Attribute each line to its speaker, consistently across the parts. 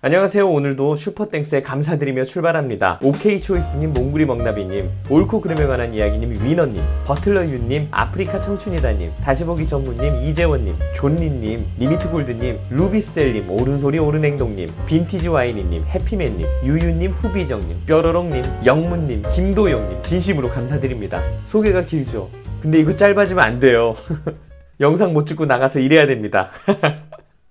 Speaker 1: 안녕하세요. 오늘도 슈퍼땡스에 감사드리며 출발합니다. 오케이 초이스님, 몽구리 먹나비님, 옳고 그름에 관한 이야기님, 위너님, 버틀러유님, 아프리카 청춘이다님, 다시 보기 전무님, 이재원님, 존리님, 리미트골드님, 루비셀님, 옳은소리 옳은행동님, 빈티지 와이니님, 해피맨님, 유유님, 후비정님, 뾰로롱님, 영문님, 김도영님, 진심으로 감사드립니다. 소개가 길죠? 근데 이거 짧아지면 안 돼요. 영상 못 찍고 나가서 일해야 됩니다.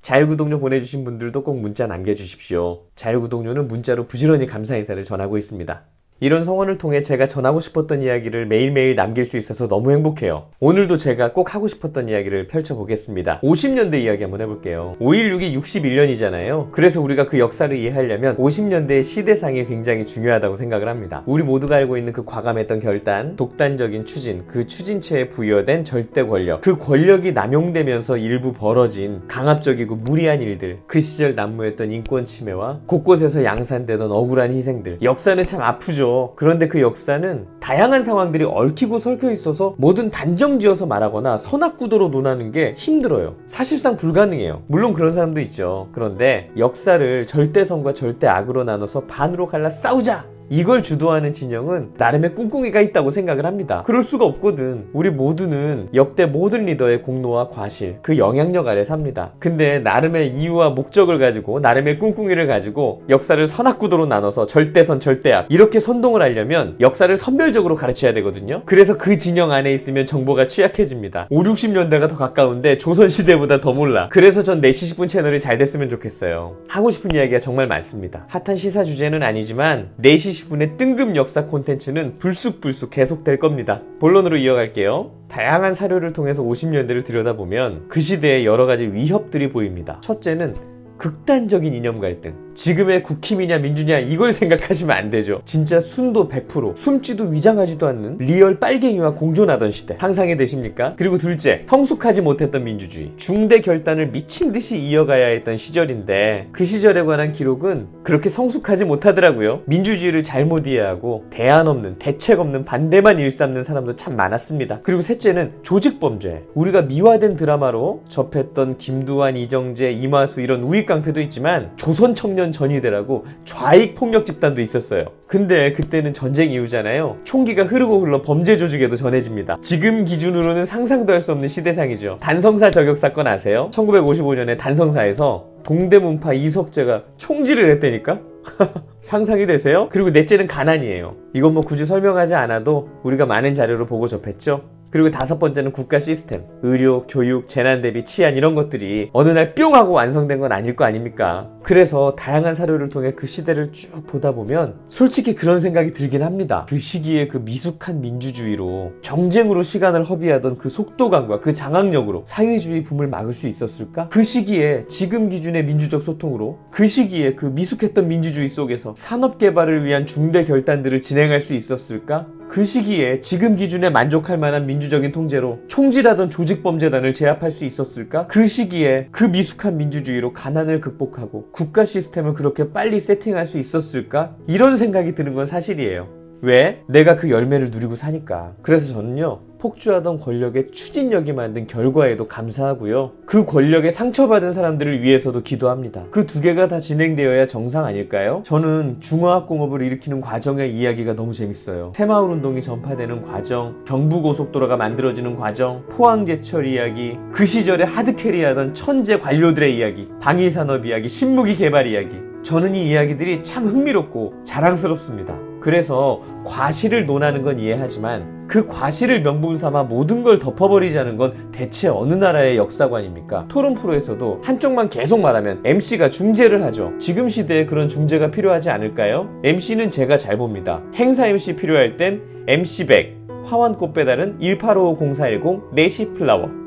Speaker 1: 자율구독료 보내주신 분들도 꼭 문자 남겨주십시오. 자율구독료는 문자로 부지런히 감사 인사를 전하고 있습니다. 이런 성원을 통해 제가 전하고 싶었던 이야기를 매일매일 남길 수 있어서 너무 행복해요. 오늘도 제가 꼭 하고 싶었던 이야기를 펼쳐보겠습니다. 50년대 이야기 한번 해볼게요. 5.16이 61년이잖아요. 그래서 우리가 그 역사를 이해하려면 50년대의 시대상이 굉장히 중요하다고 생각을 합니다. 우리 모두가 알고 있는 그 과감했던 결단, 독단적인 추진, 그 추진체에 부여된 절대 권력, 그 권력이 남용되면서 일부 벌어진 강압적이고 무리한 일들, 그 시절 난무했던 인권 침해와 곳곳에서 양산되던 억울한 희생들. 역사는 참 아프죠. 그런데 그 역사는 다양한 상황들이 얽히고 설켜 있어서 뭐든 단정 지어서 말하거나 선악구도로 논하는 게 힘들어요. 사실상 불가능해요. 물론 그런 사람도 있죠. 그런데 역사를 절대선과 절대악으로 나눠서 반으로 갈라 싸우자! 이걸 주도하는 진영은 나름의 꿍꿍이가 있다고 생각을 합니다. 그럴 수가 없거든. 우리 모두는 역대 모든 리더의 공로와 과실, 그 영향력 아래 삽니다. 근데 나름의 이유와 목적을 가지고 나름의 꿍꿍이를 가지고 역사를 선악구도로 나눠서 절대선, 절대악 이렇게 선동을 하려면 역사를 선별적으로 가르쳐야 되거든요. 그래서 그 진영 안에 있으면 정보가 취약해집니다. 5, 60년대가 더 가까운데 조선시대보다 더 몰라. 그래서 전 4시 10분 채널이 잘 됐으면 좋겠어요. 하고 싶은 이야기가 정말 많습니다. 핫한 시사 주제는 아니지만 4시 10분의 뜬금 역사 콘텐츠는 불쑥불쑥 계속될 겁니다. 본론으로 이어갈게요. 다양한 사료를 통해서 50년대를 들여다보면 그 시대의 여러 가지 위협들이 보입니다. 첫째는 극단적인 이념 갈등. 지금의 국힘이냐 민주냐 이걸 생각하시면 안 되죠. 진짜 순도 100%, 숨지도 위장하지도 않는 리얼 빨갱이와 공존하던 시대. 상상이 되십니까? 그리고 둘째, 성숙하지 못했던 민주주의. 중대 결단을 미친 듯이 이어가야 했던 시절인데 그 시절에 관한 기록은 그렇게 성숙하지 못하더라고요. 민주주의를 잘못 이해하고 대안 없는, 대책 없는 반대만 일삼는 사람도 참 많았습니다. 그리고 셋째는 조직범죄. 우리가 미화된 드라마로 접했던 김두한, 이정재, 이마수 이런 우익 깡패도 있지만 조선 청년 전위대라고 좌익 폭력 집단도 있었어요. 근데 그때는 전쟁 이후잖아요. 총기가 흐르고 흘러 범죄 조직에도 전해집니다. 지금 기준으로는 상상도 할 수 없는 시대상이죠. 단성사 저격 사건 아세요? 1955년에 단성사에서 동대문파 이석재가 총질을 했다니까? 상상이 되세요? 그리고 넷째는 가난이에요. 이건 뭐 굳이 설명하지 않아도 우리가 많은 자료로 보고 접했죠. 그리고 다섯 번째는 국가 시스템. 의료, 교육, 재난 대비, 치안 이런 것들이 어느 날 뿅 하고 완성된 건 아닐 거 아닙니까? 그래서 다양한 사료를 통해 그 시대를 쭉 보다 보면 솔직히 그런 생각이 들긴 합니다. 그 시기에 그 미숙한 민주주의로 정쟁으로 시간을 허비하던 그 속도감과 그 장악력으로 사회주의 붐을 막을 수 있었을까? 그 시기에 지금 기준의 민주적 소통으로 그 시기에 그 미숙했던 민주주의 속에서 산업 개발을 위한 중대 결단들을 진행할 수 있었을까? 그 시기에 지금 기준에 만족할 만한 민주적인 통제로 총질하던 조직범죄단을 제압할 수 있었을까? 그 시기에 그 미숙한 민주주의로 가난을 극복하고 국가 시스템을 그렇게 빨리 세팅할 수 있었을까? 이런 생각이 드는 건 사실이에요. 왜? 내가 그 열매를 누리고 사니까. 그래서 저는요, 폭주하던 권력의 추진력이 만든 결과에도 감사하고요. 그 권력에 상처받은 사람들을 위해서도 기도합니다. 그 두 개가 다 진행되어야 정상 아닐까요? 저는 중화학공업을 일으키는 과정의 이야기가 너무 재밌어요. 새마을 운동이 전파되는 과정, 경부고속도로가 만들어지는 과정, 포항제철 이야기, 그 시절에 하드캐리하던 천재 관료들의 이야기, 방위산업 이야기, 신무기 개발 이야기. 저는 이 이야기들이 참 흥미롭고 자랑스럽습니다. 그래서 과실을 논하는 건 이해하지만 그 과실을 명분 삼아 모든 걸 덮어버리자는 건 대체 어느 나라의 역사관입니까? 토론 프로에서도 한쪽만 계속 말하면 MC가 중재를 하죠. 지금 시대에 그런 중재가 필요하지 않을까요? MC는 제가 잘 봅니다. 행사 MC 필요할 땐 MC100, 화환꽃 배달은 18550410 4시 플라워.